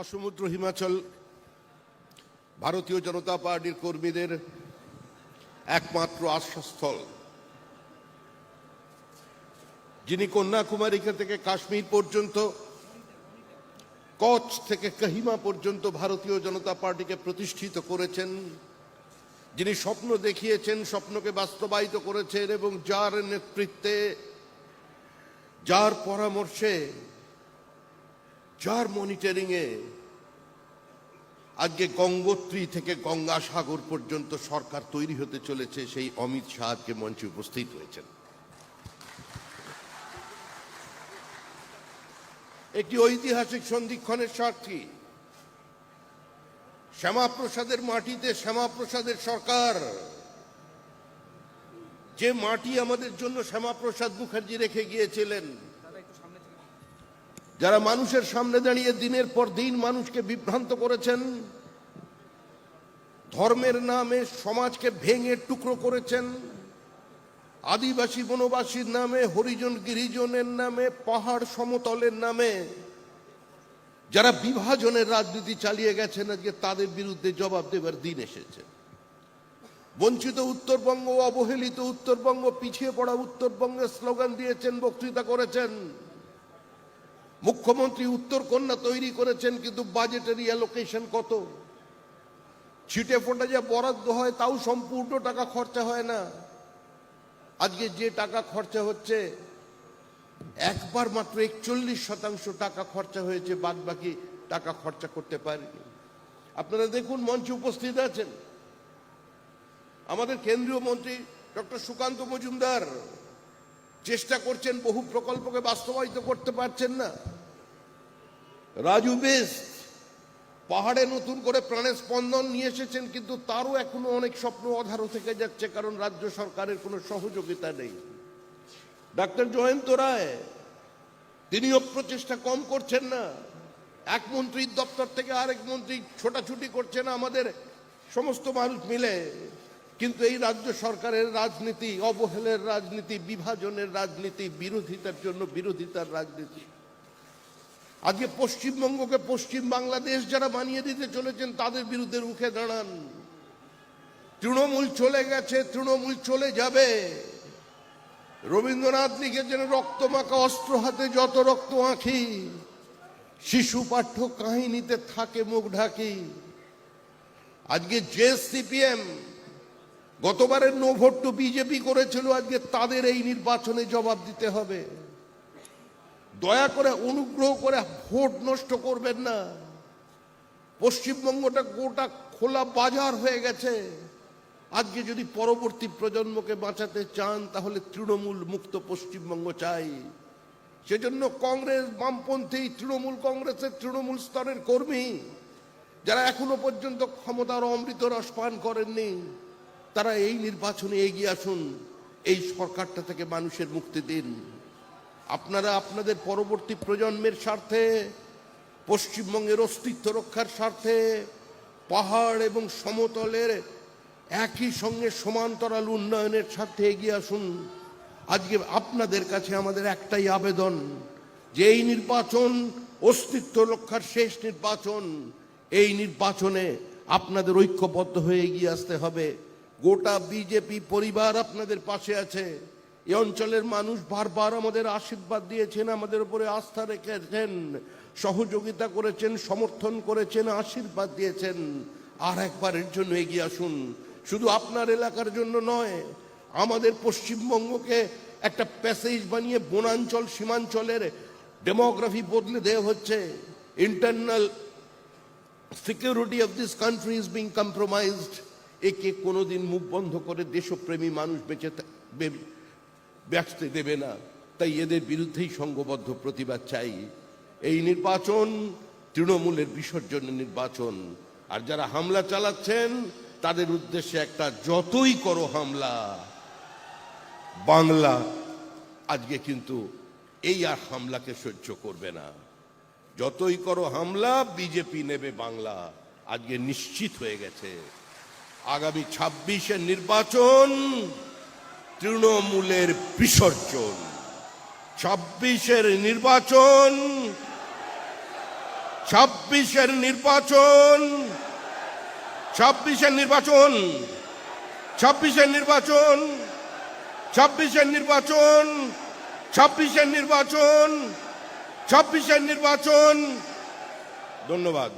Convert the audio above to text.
আসমুদ্র হিমাচল ভারতীয় জনতা পার্টির কর্মীদের একমাত্র আশ্রয়স্থল যিনি কন্যাকুমারী থেকে কাশ্মীর পর্যন্ত, কচ্ছ থেকে কহিমা পর্যন্ত ভারতীয় জনতা পার্টিকে প্রতিষ্ঠিত করেছেন। যিনি স্বপ্ন দেখিয়েছেন, স্বপ্নকে বাস্তবায়িত করেছেন এবং যার নেতৃত্বে, যার পরামর্শে যার মনিটরিং এ আজকে গঙ্গোত্রী থেকে গঙ্গা সাগর পর্যন্ত সরকার তৈরি হতে চলেছে, সেই অমিত শাহকে মঞ্চে উপস্থিত হয়েছেন। একটি ঐতিহাসিক সন্ধিক্ষণের সাক্ষী। শ্যামাপ্রসাদের মাটিতে শ্যামাপ্রসাদের সরকার। যে মাটি আমাদের জন্য শ্যামাপ্রসাদ মুখার্জি রেখে গিয়েছিলেন যারা মানুষের সামনে দাঁড়িয়ে দিনের পর দিন মানুষকে বিভ্রান্ত করেছেন, ধর্মের নামে সমাজকে ভেঙে টুকরো করেছেন, আদিবাসী বনবাসীর নামে, হরিজন গিরিজনের নামে, পাহাড় সমতলের নামে, যারা বিভাজনের রাজনীতি চালিয়ে গেছেন, আজকে তাদের বিরুদ্ধে জবাব দেবার দিন এসেছে। বঞ্চিত উত্তরবঙ্গ, অবহেলিত উত্তরবঙ্গ, পিছিয়ে পড়া উত্তরবঙ্গের স্লোগান দিয়েছেন, বক্তৃতা করেছেন। মুখ্যমন্ত্রী উত্তর কন্যা তৈরি করেছেন, কিন্তু বাজেটের অ্যালোকেশন কত? ছিটে ফোটা যে বরাদ্দ হয়, তাও সম্পূর্ণ টাকা খরচা হয় না। আজকে যে টাকা খরচা হচ্ছে, একবার মাত্র একচল্লিশ শতাংশ টাকা খরচা হয়েছে বাদ বাকি টাকা খরচা করতে পারেনি। আপনারা দেখুন, মঞ্চে উপস্থিত আছেন। আমাদের কেন্দ্রীয় মন্ত্রী ডক্টর সুকান্ত মজুমদার, চেষ্টা করছেন, বহু প্রকল্পকে বাস্তবায়িত করতে পারছেন না। রাজু বেশ পাহাড়ে নতুন করে প্রাণের স্পন্দন নিয়ে এসেছেন, কিন্তু তারও এখনও অনেক স্বপ্ন অধারো থেকে যাচ্ছে, কারণ রাজ্য সরকারের কোনো সহযোগিতা নেই। ডাক্তার জয়ন্ত রায়, তিনিও প্রচেষ্টা কম করছেন না। এক মন্ত্রীর দপ্তর থেকে আরেক মন্ত্রী ছোটাছুটি করছেন আমাদের সমস্ত মানুষ মিলে, কিন্তু এই রাজ্য সরকারের রাজনীতি, অবহেলের রাজনীতি, বিভাজনের রাজনীতি, বিরোধিতার জন্য বিরোধিতার রাজনীতি। আজকে পশ্চিমবঙ্গকে পশ্চিম বাংলাদেশ যারা বানিয়ে দিতে চলেছেন, তাদের বিরুদ্ধে রুখে দাঁড়ান। তৃণমূল চলে গেছে, তৃণমূল চলে যাবে। রবীন্দ্রনাথ লিখেছেন, রক্ত মাখা অস্ত্র হাতে যত রক্ত আঁখি, শিশু পাঠ্য কাহিনীতে থাকে মুখ ঢাকি। আজকে যে সিপিএম গতবারের নো ভোট টু বিজেপি করেছিল, আজকে তাদের এই নির্বাচনে জবাব দিতে হবে। দয়া করে অনুগ্রহ করে ভোট নষ্ট করবেন না। পশ্চিমবঙ্গটা গোটা খোলা বাজার হয়ে গেছে। আজকে যদি পরবর্তী প্রজন্মকে বাঁচাতে চান, তাহলে তৃণমূল মুক্ত পশ্চিমবঙ্গ চাই। সেজন্য কংগ্রেস, বামপন্থী, তৃণমূল কংগ্রেসের তৃণমূল স্তরের কর্মী, যারা এখনও পর্যন্ত ক্ষমতার অমৃত রস পান করেননি, তারা এই নির্বাচনে এগিয়ে আসুন, এই সরকারটা থেকে মানুষের মুক্তি দিন। আপনারা আপনাদের পরবর্তী প্রজন্মের স্বার্থে, পশ্চিমবঙ্গের অস্তিত্ব রক্ষার স্বার্থে, পাহাড় এবং সমতলের একই সঙ্গে সমান্তরাল উন্নয়নের স্বার্থে এগিয়ে আসুন। আজকে আপনাদের কাছে আমাদের একটাই আবেদন, যে এই নির্বাচন অস্তিত্ব রক্ষার শেষ নির্বাচন, এই নির্বাচনে আপনাদের ঐক্যবদ্ধ হয়ে এগিয়ে আসতে হবে। গোটা বিজেপি পরিবার আপনাদের পাশে আছে। এই অঞ্চলের মানুষ বারবার আমাদের আশীর্বাদ দিয়েছেন, আমাদের উপরে আস্থা রেখেছেন, সহযোগিতা করেছেন, সমর্থন করেছেন, আশীর্বাদ দিয়েছেন। আর একবারের জন্য এগিয়ে আসুন। শুধু আপনার এলাকার জন্য নয়, আমাদের পশ্চিমবঙ্গকে একটা প্যাসেজ বানিয়ে বনাঞ্চল, সীমাঞ্চলের ডেমোগ্রাফি বদলে দেওয়া হচ্ছে। Internal security of this country is being compromised. একে কোনোদিন মুখ বন্ধ করে দেশপ্রেমী মানুষ বেঁচে ব্যস্তে দেবে না। তাই এদের বিরুদ্ধেই সংঘবদ্ধ প্রতিবাদ চাই। এই নির্বাচন তৃণমূলের বিসর্জনের নির্বাচন। আর যারা হামলা চালাচ্ছেন, তাদের উদ্দেশ্যে একটা যতই করো হামলা, বাংলা আজকে কিন্তু এই আর হামলাকে সহ্য করবে না। যতই করো হামলা, বিজেপি নেবে বাংলা। আজকে নিশ্চিত হয়ে গেছে। আগামী ছাব্বিশের নির্বাচন তৃণমূলের বিসর্জন। ছাব্বিশের নির্বাচন ছাব্বিশের নির্বাচন ছাব্বিশের নির্বাচন ছাব্বিশের নির্বাচন ছাব্বিশের নির্বাচন ছাব্বিশের নির্বাচন ছাব্বিশের নির্বাচন। ধন্যবাদ।